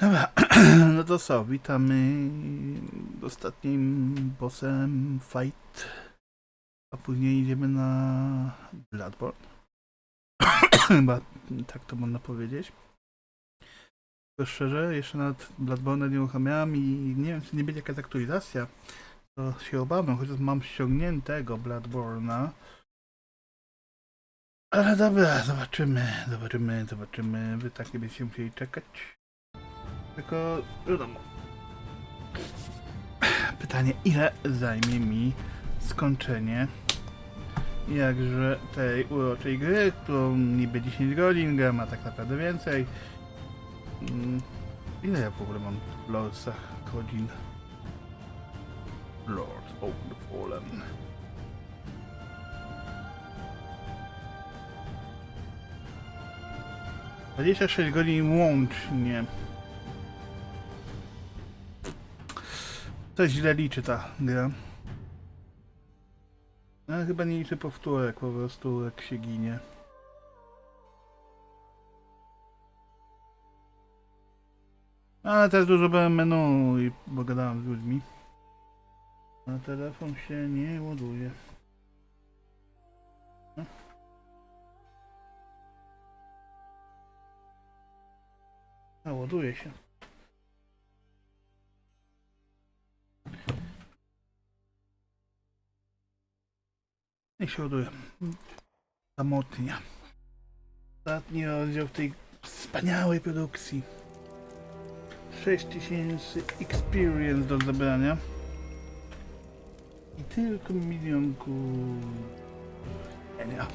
Dobra, no to co, witamy ostatnim bossem fight, a później idziemy na Bloodborne. Chyba tak to można powiedzieć. To szczerze, jeszcze nad Bloodborne nie uruchamiałem i nie wiem, czy nie będzie jakaś aktualizacja. To się obawiam, chociaż mam ściągniętego Bloodborne'a. Ale dobra, zobaczymy, zobaczymy, zobaczymy. Wy tak nie będziecie musieli czekać. Tylko wiadomo. Pytanie, ile zajmie mi skończenie jakże tej uroczej gry, którą niby 10 godzin gram, a tak naprawdę więcej. Mm, Ile ja w ogóle mam w Lordsach godzin? Lords of the Fallen. Dwadzieścia sześć godzin łącznie. To źle liczy ta gra. Ale chyba nie liczy powtórek, po prostu jak się ginie. Ale też dużo byłem menu i pogadałem z ludźmi. A telefon się nie ładuje. A ładuje się. Niech się ładuje. Samotnia. Ostatni rozdział tej wspaniałej produkcji. 6000 experience do zebrania. I tylko milion ku... Nie, nie.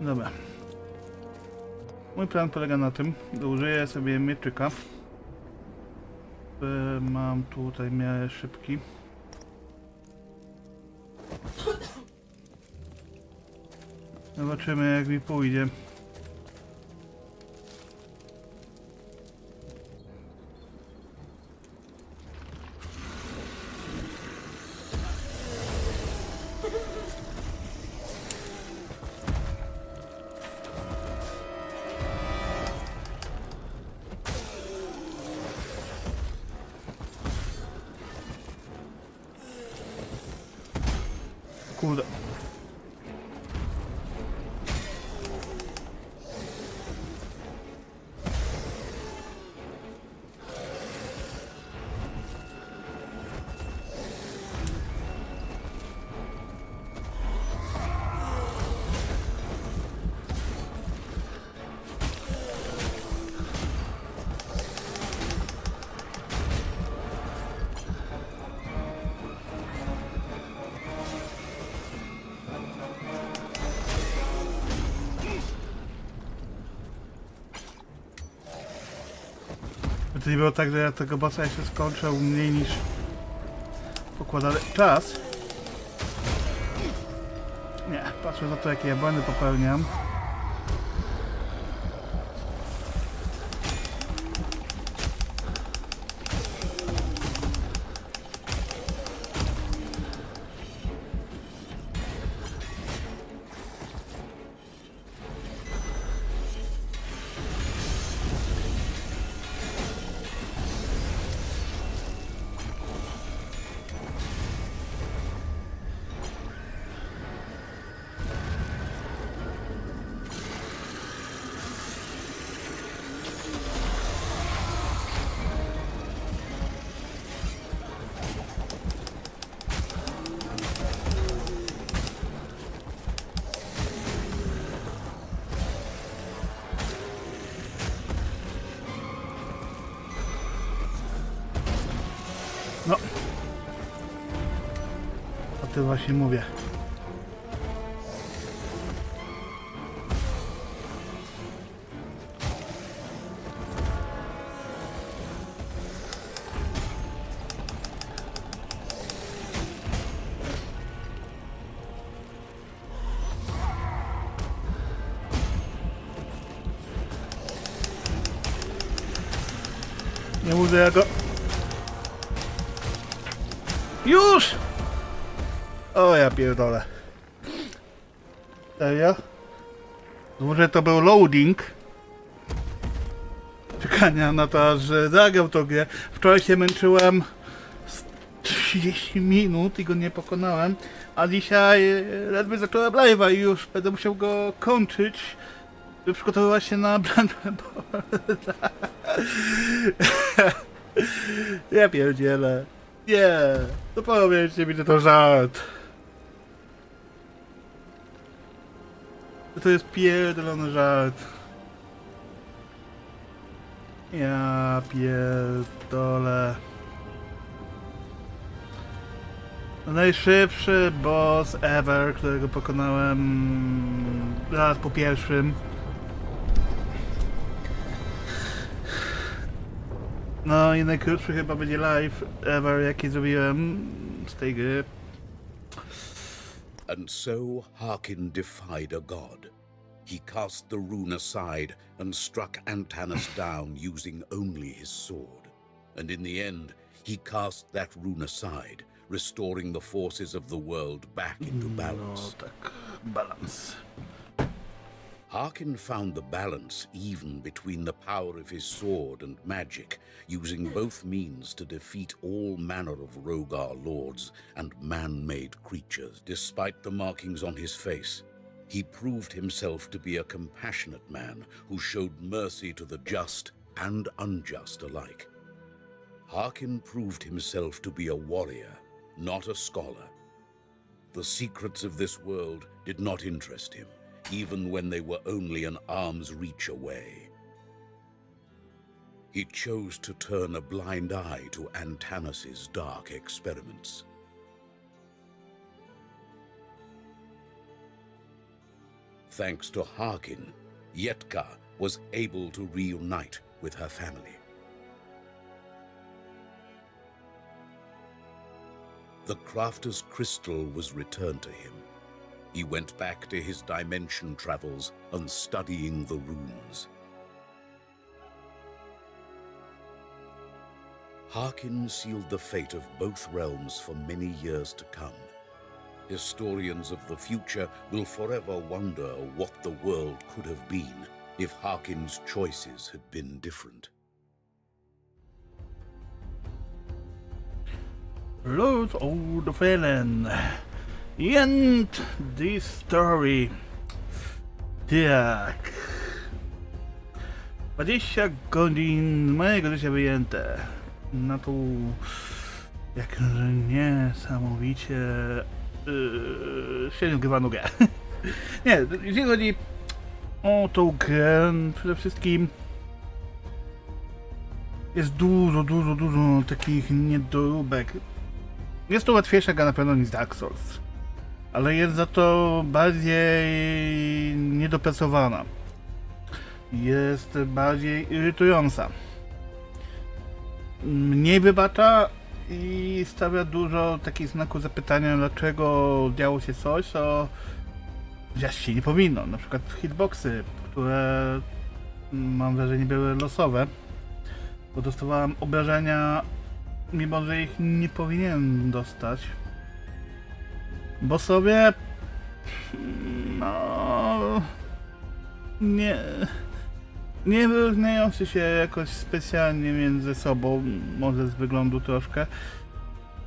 Dobra. Mój plan polega na tym, że użyję sobie mieczyka. Mam tutaj miarę szybki. Zobaczymy jak mi pójdzie. To nie było tak, że ja tego bossa jeszcze skończę mniej niż pokładany czas. Nie, patrzę na to jakie ja błędy popełniam. O tym właśnie mówię. Pierdolę. Serio? Może to był loading. Czekania na to, że zagrał tą grę. Wczoraj się męczyłem z 30 minut i go nie pokonałem. A dzisiaj ledwie zacząłem live'a i już będę musiał go kończyć. By przygotowywać się na Bloodborne. Ja pierdzielę. Nie. No powiedzcie mi, że to żart. To jest pierdolony żart. Ja pierdolę. Najszybszy boss ever, którego pokonałem raz po pierwszym. No i najkrótszy chyba będzie live ever, jaki zrobiłem z tej gry. And so Harkin defied a god. He cast the rune aside and struck Antanas down using only his sword. And in the end, he cast that rune aside, restoring the forces of the world back into mm, No balance. tak, balans. Harkin found the balance even between the power of his sword and magic, using both means to defeat all manner of Rogar lords and man made creatures. Despite the markings on his face, he proved himself to be a compassionate man who showed mercy to the just and unjust alike. Harkin proved himself to be a warrior, not a scholar. The secrets of this world did not interest him, even when they were only an arm's reach away. He chose to turn a blind eye to Antanus's dark experiments. Thanks to Harkin, Yetka was able to reunite with her family. The crafter's crystal was returned to him. He went back to his dimension travels and studying the runes. Harkin sealed the fate of both realms for many years to come. Historians of the future will forever wonder what the world could have been if Harkin's choices had been different. Lose all the feeling. End this story. Tak. 20 godzin mojego życia wyjęte. Na tą jakże niesamowicie yy, grywaną grę. Nie, jeśli chodzi o tą grę, przede wszystkim jest dużo, dużo, dużo takich niedoróbek. Jest to łatwiejsza gra na pewno niż Dark Souls, ale jest za to bardziej niedopracowana. Jest bardziej irytująca. Mniej wybacza i stawia dużo takich znaków zapytania, dlaczego działo się coś, co dziać się nie powinno. Na przykład hitboxy, które mam wrażenie były losowe, bo dostawałem obrażenia mimo że ich nie powinienem dostać. Bo sobie. No. Nie. Nie wyróżniający się jakoś specjalnie między sobą, może z wyglądu troszkę.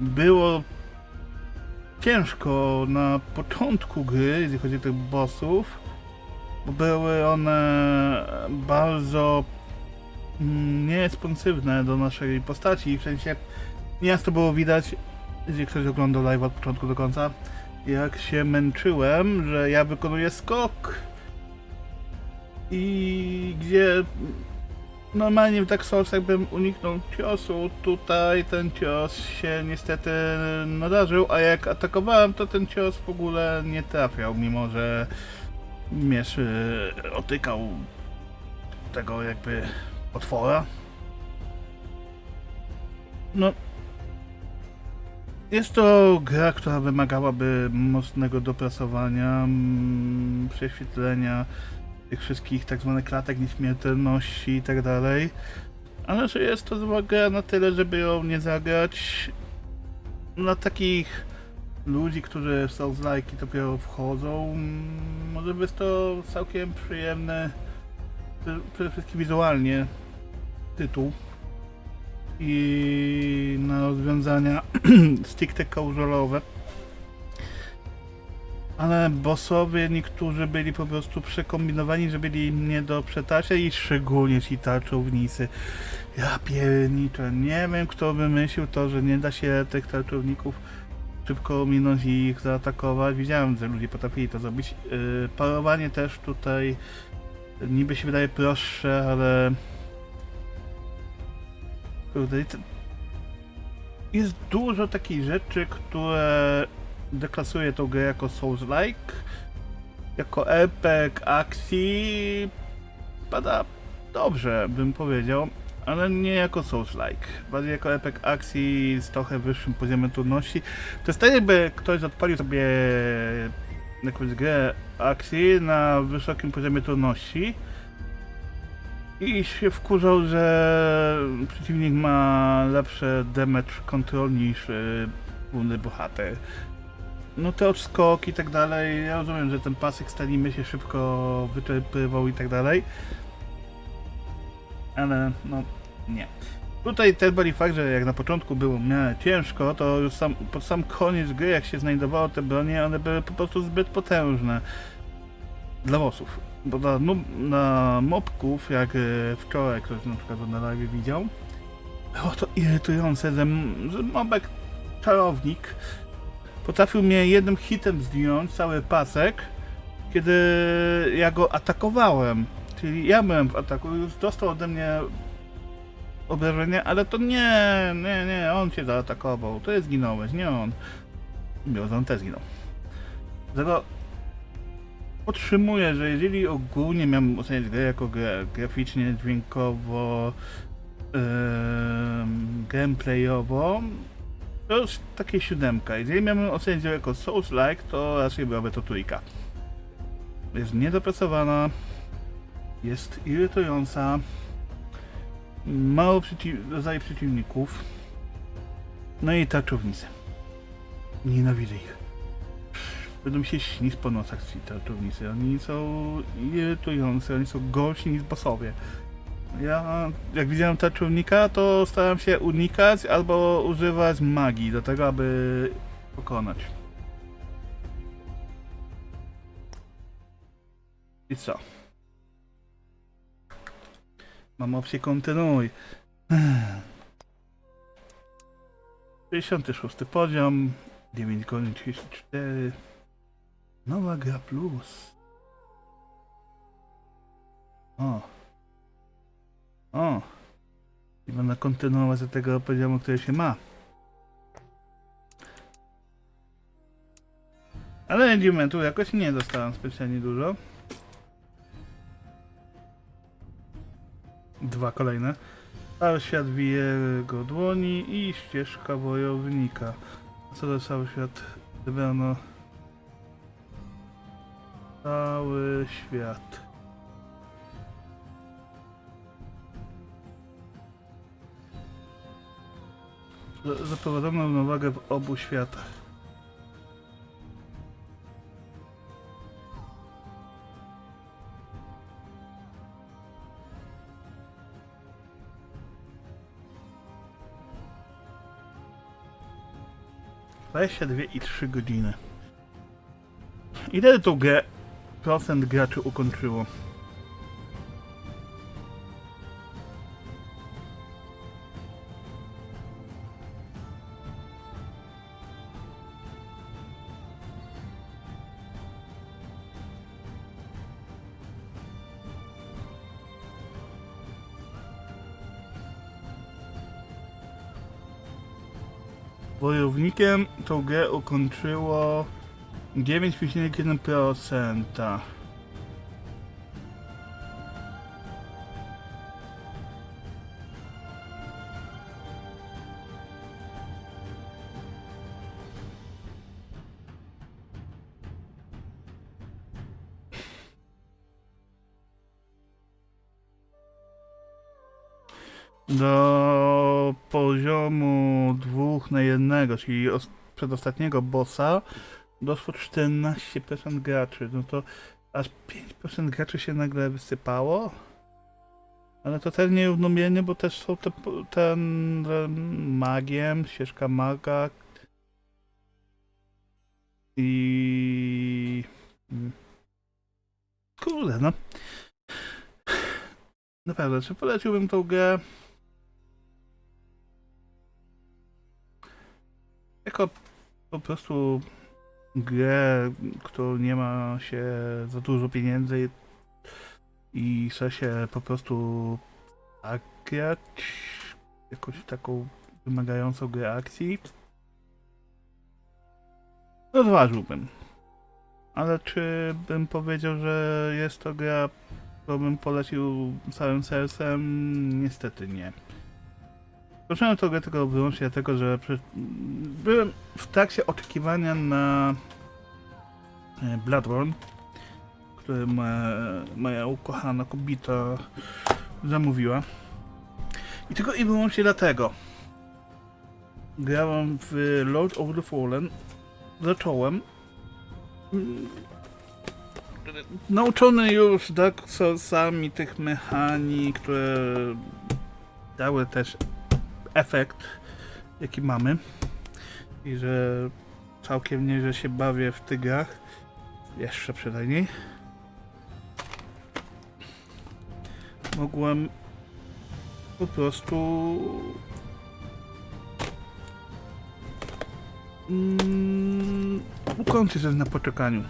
Było ciężko na początku gry, jeśli chodzi o tych bossów, bo były one bardzo mm, niesponsywne do naszej postaci. W sensie miasto było widać, jeśli ktoś oglądał live od początku do końca, jak się męczyłem, że ja wykonuję skok i gdzie normalnie w Dark Soulsach bym uniknął ciosu, tutaj ten cios się niestety nadarzył, a jak atakowałem, to ten cios w ogóle nie trafiał, mimo że mierz y, otykał tego jakby potwora. No. Jest to gra, która wymagałaby mocnego dopracowania, mm, prześwietlenia tych wszystkich tak zwanych klatek nieśmiertelności i tak dalej. Ale że jest to zła gra na tyle, żeby ją nie zagrać na takich ludzi, którzy są z lajki dopiero wchodzą, mm, może być to całkiem przyjemny, pr- przede wszystkim wizualnie, tytuł i na rozwiązania stricte casualowe. Ale bossowie niektórzy byli po prostu przekombinowani, że byli nie do przetarcia i szczególnie ci tarczownicy. Ja pierniczę, nie wiem kto wymyślił to, że nie da się tych tarczowników szybko minąć i ich zaatakować. Widziałem, że ludzie potrafili to zrobić. Yy, parowanie też tutaj niby się wydaje prostsze, ale jest dużo takich rzeczy, które deklasuje tą grę jako Souls-like, jako RPG akcji pada dobrze, bym powiedział, ale nie jako Souls-like. Bardziej jako RPG akcji z trochę wyższym poziomem trudności. To jest tak jakby ktoś odpalił sobie jakąś grę akcji na wysokim poziomie trudności i się wkurzał, że przeciwnik ma lepsze damage control niż y, główny bohater. No te odskoki i tak dalej, ja rozumiem, że ten pasek stalimy się szybko wyczerpywał i tak dalej. Ale no nie. Tutaj też byli fakt, że jak na początku było w ciężko, to już sam, pod sam koniec gry, jak się znajdowało te bronie, one były po prostu zbyt potężne dla bossów. Bo na, na mobków, jak e, wczoraj ktoś na przykład na live widział, było to irytujące, że mobek czarownik potrafił mnie jednym hitem zdjąć cały pasek, kiedy ja go atakowałem. Czyli ja byłem w ataku, już dostał ode mnie obrażenia, ale to nie, nie, nie, on cię zaatakował, ty zginąłeś, nie on. Biorąc, on też zginął. Dlatego podtrzymuję, że jeżeli ogólnie miałem oceniać grę jako grę graficznie, dźwiękowo, em, gameplayowo, to jest takie siódemka. Jeżeli miałbym ocenić ją jako Souls-like, to raczej byłaby to trójka. Jest niedopracowana, jest irytująca, mało przeciw- rodzajów przeciwników, no i tarczownicy. Nienawidzę ich. Będą się śnić po nocach ci tarczownicy. Oni są irytujący, oni są gorsi niż bossowie. Ja, jak widziałem tarczownika, to starałem się unikać albo używać magii do tego, aby pokonać. I co? Mam opcję kontynuuj. 56 poziom, 9 godzin 34. Nowa gra plus. O. O. I będę kontynuować do tego poziomu, który się ma. Ale endumentu jakoś nie dostałem specjalnie dużo. Dwa kolejne. Cały świat w jego dłoni i ścieżka wojownika. Co to cały świat? Wybrano cały świat. Za- Zaprowadzono równowagę w obu światach. Dwadzieścia dwie i trzy godziny. Ile tą grę procent graczy ukończyło? Wojownikiem tą grę ukończyło 9,1%. do poziomu dwóch na jednego, czyli os- przedostatniego bossa doszło 14% graczy. No to aż 5% graczy się nagle wysypało. Ale to też nierównomiernie, bo też są te, ten e, magiem, ścieżka maga i... Kurde, no. Naprawdę, czy poleciłbym tą grę? Jako po prostu grę, którą nie ma się za dużo pieniędzy i chce się po prostu zagrać jakąś taką wymagającą grę akcji, rozważyłbym. Ale czy bym powiedział, że jest to gra, którą bym polecił całym sercem? Niestety nie. Zacząłem tą grę tylko wyłącznie dlatego, że byłem w trakcie oczekiwania na e, Bloodborne, który moja, moja ukochana kobita zamówiła. I tylko i wyłącznie dlatego. Grałem w Lord of the Fallen. Zacząłem. Mm, Nauczony już Dark Soulsami tych mechanik, które dały też efekt, jaki mamy. I że całkiem nieźle się bawię w tych grach. Jeszcze przynajmniej. Mogłem po prostu mm, ukończyć na poczekaniu.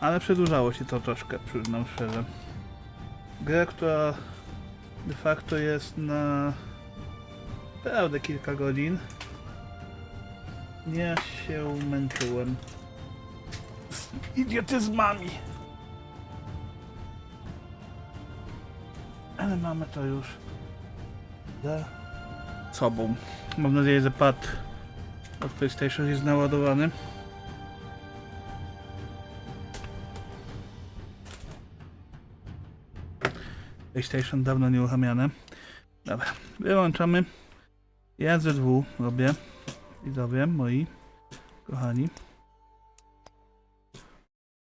Ale przedłużało się to troszkę, przyznam szczerze. Gra, która de facto jest na naprawdę kilka godzin. Ja się męczyłem. Z idiotyzmami. Ale mamy to już za sobą. Mam nadzieję, że pad od PlayStation jest naładowany. PlayStation dawno nie uruchamiane. Dobra, wyłączamy. Ja ZW robię. Widzowie moi, kochani.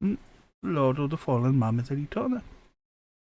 Mm, Lord of the Fallen mamy zaliczone.